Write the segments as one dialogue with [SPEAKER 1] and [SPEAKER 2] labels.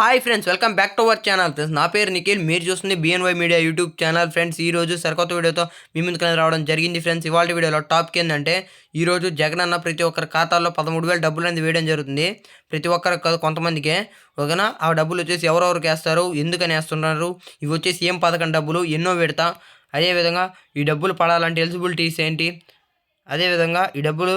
[SPEAKER 1] Hi friends welcome back to our channel friends నా పేరు నిఖిల్. మీరు చూస్తుంది BNY media YouTube channel friends ఈ రోజు సరికొత్త వీడియోతో మీ ముందుకు రావడం జరిగింది ఫ్రెండ్స్ ఇవాళ వీడియోలో టాపిక్ ఏంటంటే ఈ రోజు జగన్ అన్న ప్రతి ఒక్కరి ఖాతాల్లో పదమూడు వేల డబ్బులు అనేది వేయడం జరుగుతుంది. ప్రతి ఒక్కరు కొంతమందికి కొంతమందికే. ఓకేనా? ఆ డబ్బులు వచ్చేసి ఎవరెవరికి వేస్తారు ఎందుకని వేస్తున్నారు? ఇవి వచ్చేసి ఏం పథకం డబ్బులు? ఎన్నో పెడతా అదేవిధంగా ఈ డబ్బులు పడాలంటే ఎలిజిబిలిటీస్ ఏంటి? అదేవిధంగా ఈ డబ్బులు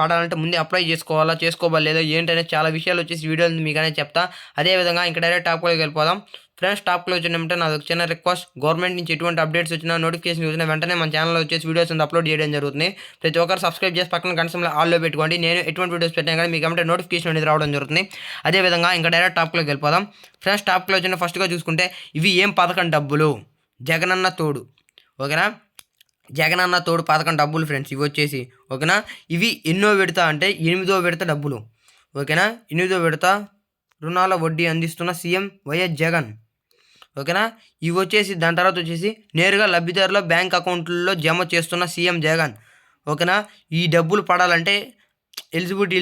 [SPEAKER 1] పాడాలంటే ముందే అప్లై చేసుకోవాలా చేసుకోవాలి లేదా ఏంటనే చాలా విషయాలు వచ్చేసి వీడియోలు మీకు అనేది చెప్తా అదేవిధంగా ఇంకా డైరెక్ట్ టాప్లోకి వెళ్ళిపోదాం. ఫ్రెండ్స్ టాప్లో వచ్చినట్టే నాది ఒక చిన్న రిక్వెస్ట్ గవర్నమెంట్ నుంచి ఎటువంటి అప్డేట్స్ వచ్చినా నోటిఫికేషన్ వచ్చినా వెంటనే మన ఛానల్లో వచ్చేసి వీడియోస్ అప్లోడ్ చేయడం జరుగుతుంది. ప్రతి ఒక్కరు సబ్స్క్రైబ్ చేసి పక్కన కనసంలో ఆల్లో పెట్టుకోండి. నేను ఎటువంటి వీడియోస్ పెట్టినా కానీ మీకు అంటే నోటిఫికేషన్ అనేది రావడం జరుగుతుంది. అదేవిధంగా ఇంకా డైరెక్ట్ టాప్లోకి వెళ్ళిపోదాం. ఫ్రెండ్స్ టాప్లో వచ్చిన ఫస్ట్గా చూసుకుంటే ఇవి ఏం పథకం డబ్బులు? జగనన్న తోడు. ఓకేనా? జగనన్న తోడు పథకం డబ్బులు ఫ్రెండ్స్ ఇవి వచ్చేసి ఓకేనా? ఇవి ఎన్నో విడత అంటే ఎనిమిదో విడత డబ్బులు ఓకేనా? ఎనిమిదో విడత రుణాల వడ్డీ అందిస్తున్న సీఎం వైఎస్ జగన్ ఓకేనా? ఇవి వచ్చేసి దాని తర్వాత వచ్చేసి నేరుగా లబ్ధిదారుల బ్యాంక్ అకౌంట్లలో జమ చేస్తున్న సీఎం జగన్ ఓకేనా? ఈ డబ్బులు పడాలంటే ఎలిజిబిలిటీ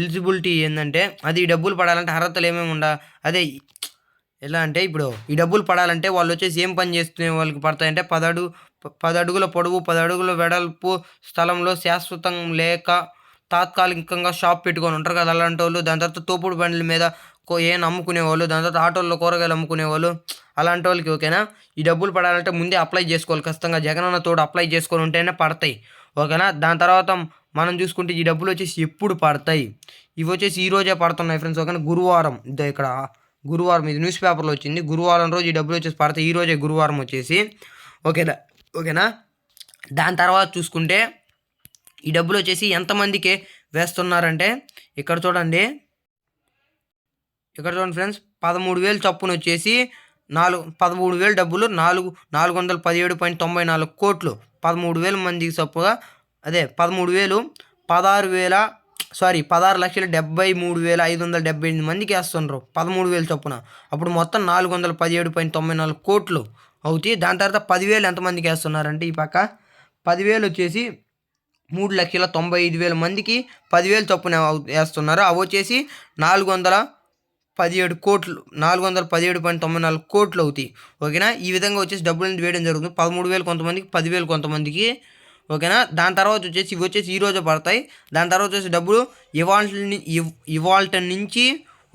[SPEAKER 1] ఎలిజిబిలిటీ ఏంటంటే అది ఈ డబ్బులు పడాలంటే అర్హతలు ఏమేమి ఉండ అదే ఎలా అంటే ఇప్పుడు ఈ డబ్బులు పడాలంటే వాళ్ళు వచ్చేసి ఏం పని చేస్తున్న వాళ్ళకి పడతాయంటే పదడు పది అడుగుల పొడవు పది అడుగుల వెడల్పు స్థలంలో శాశ్వతం లేక తాత్కాలికంగా షాప్ పెట్టుకొని ఉంటారు కదా అలాంటి వాళ్ళు దాని తర్వాత తోపుడు బండ్ల మీద ఏం అమ్ముకునే వాళ్ళు దాని తర్వాత ఆటోల్లో కూరగాయలు అమ్ముకునే వాళ్ళు అలాంటి వాళ్ళకి ఓకేనా? ఈ డబ్బులు పడాలంటే ముందే అప్లై చేసుకోవాలి. ఖచ్చితంగా జగనన్న తోడు అప్లై చేసుకొని ఉంటేనే పడతాయి. ఓకేనా? దాని తర్వాత మనం చూసుకుంటే ఈ డబ్బులు వచ్చేసి ఎప్పుడు పడతాయి? ఇవి వచ్చేసి ఈ రోజే పడుతున్నాయి ఫ్రెండ్స్. ఓకేనా? గురువారం. ఇక్కడ గురువారం ఇది న్యూస్ పేపర్లో వచ్చింది. గురువారం రోజు ఈ డబ్బులు వచ్చేసి పడతాయి ఈ రోజే గురువారం వచ్చేసి. ఓకేనా? ఓకేనా? దాని తర్వాత చూసుకుంటే ఈ డబ్బులు వచ్చేసి ఎంతమందికి వేస్తున్నారంటే ఇక్కడ చూడండి. ఇక్కడ చూడండి ఫ్రెండ్స్ పదమూడు వేలు చొప్పున వచ్చేసి నాలుగు పదమూడు వేలు డబ్బులు నాలుగు నాలుగు వందల పదిహేడు పాయింట్ తొంభై నాలుగు కోట్లు. పదమూడు వేల మందికి చొప్పుగా అదే పదమూడు వేలు పదహారు వేల సారీ పదహారు లక్షల డెబ్బై మూడు వేల ఐదు వందల డెబ్బై ఎనిమిది మందికి వేస్తున్నారు పదమూడు వేలు చొప్పున. అప్పుడు మొత్తం నాలుగు వందల పదిహేడు పాయింట్ తొంభై నాలుగు కోట్లు అవుతాయి. దాని తర్వాత పదివేలు ఎంతమందికి వేస్తున్నారంటే ఈ పక్క పదివేలు వచ్చేసి మూడు లక్షల తొంభై ఐదు వేల మందికి పదివేలు చొప్పున వేస్తున్నారు. అవి వచ్చేసి నాలుగు వందల పదిహేడు కోట్లు నాలుగు వందల పదిహేడు పాయింట్ తొంభై నాలుగు కోట్లు అవుతాయి. ఓకేనా? ఈ విధంగా వచ్చేసి డబ్బులు వేయడం జరుగుతుంది. పదమూడు వేలు కొంతమందికి పదివేలు కొంతమందికి ఓకేనా? దాని తర్వాత వచ్చేసి ఇవి వచ్చేసి ఈరోజు పడతాయి. దాని తర్వాత వచ్చేసి డబ్బులు ఇవాళ ఇవాల్ట నుంచి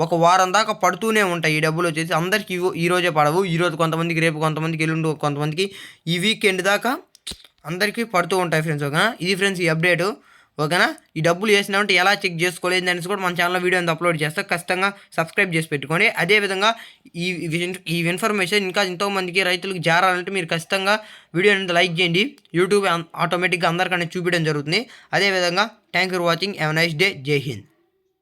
[SPEAKER 1] ఒక వారం దాకా పడుతూనే ఉంటాయి ఈ డబ్బులు వచ్చేసి. అందరికీ ఈరోజే పడవు. ఈరోజు కొంతమందికి రేపు కొంతమందికి ఎల్లుండి కొంతమందికి ఈ వీకెండ్ దాకా అందరికీ పడుతూ ఉంటాయి ఫ్రెండ్స్ ఓకేనా? ఇది ఫ్రెండ్స్ ఈ అప్డేటు. ఓకేనా? ఈ డబ్బులు వేసినామంటే ఎలా చెక్ చేసుకోలేదు అనేసి కూడా మన ఛానల్లో వీడియో అంతా అప్లోడ్ చేస్తే. ఖచ్చితంగా సబ్స్క్రైబ్ చేసి పెట్టుకోండి. అదేవిధంగా ఈ ఈ ఇన్ఫర్మేషన్ ఇంకా ఎంతోమందికి రైతులకు జారాలంటే మీరు ఖచ్చితంగా వీడియో అనేది లైక్ చేయండి. యూట్యూబ్ ఆటోమేటిక్గా అందరికన్నా చూపించడం జరుగుతుంది. అదేవిధంగా thank for watching have nice day జై హింద్